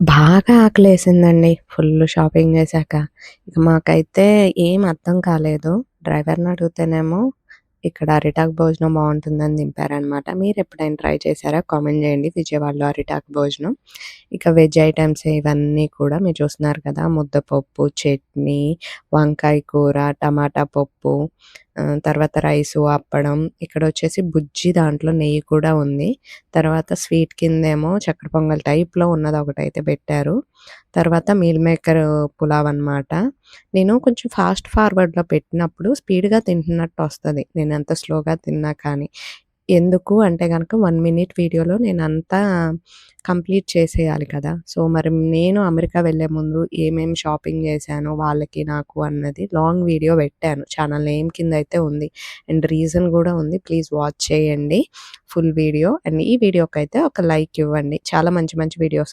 బాగా ఆకలేసిందండి. Full shopping చేశాక. ఇక మాకైతే ఏం అర్థం కాలేదు. డ్రైవర్‌ని అడిగితేనేమో ఇక్కడ అరిటాక్ భోజనం బాగుంటుందని దింపారనమాట. మీరెప్పుడైనా ట్రై చేశారా? కామెంట్ చేయండి. విజయవాడలో అరిటాక్ భోజనం. ఇక వెజ్ ఐటమ్స్ ఇవన్నీ కూడా మీరు చూస్తున్నారు కదా! ముద్దపప్పు, చట్నీ, వంకాయ కూర, టమాటా పప్పు, తర్వాత రైసు, అప్పడం. ఇక్కడ వచ్చేసి బుజ్జి దాంట్లో నెయ్యి కూడా ఉంది. తర్వాత స్వీట్ కిందేమో చక్కెర పొంగల్ టైప్‌లో ఉన్నదొకటైతే పెట్టారు. తర్వాత మీల్ మేకర్ పులావ్ అనమాట. నేను కొంచెం ఫాస్ట్ ఫార్వర్డ్‌లో పెట్టినప్పుడు స్పీడ్‌గా తింటున్నట్టొస్తది. నేనెంత స్లోగా తిన్నా కానీ. ఎందుకు అంటే కనుక వన్ మినిట్ వీడియోలో అంతా కంప్లీట్ చేసేయాలి కదా! సో, మరి నేను అమెరికా వెళ్ళే ముందు ఏమేమి షాపింగ్ చేశాను వాళ్ళకి, నాకు అన్నది లాంగ్ వీడియో పెట్టాను. ఛానల్ నేమ్ కింద అయితే ఉంది. అండ్ రీజన్ కూడా ఉంది. ప్లీజ్ వాచ్ చేయండి ఫుల్ వీడియో. అండ్ ఈ వీడియోకైతే ఒక లైక్ ఇవ్వండి. చాలా మంచి మంచి వీడియోస్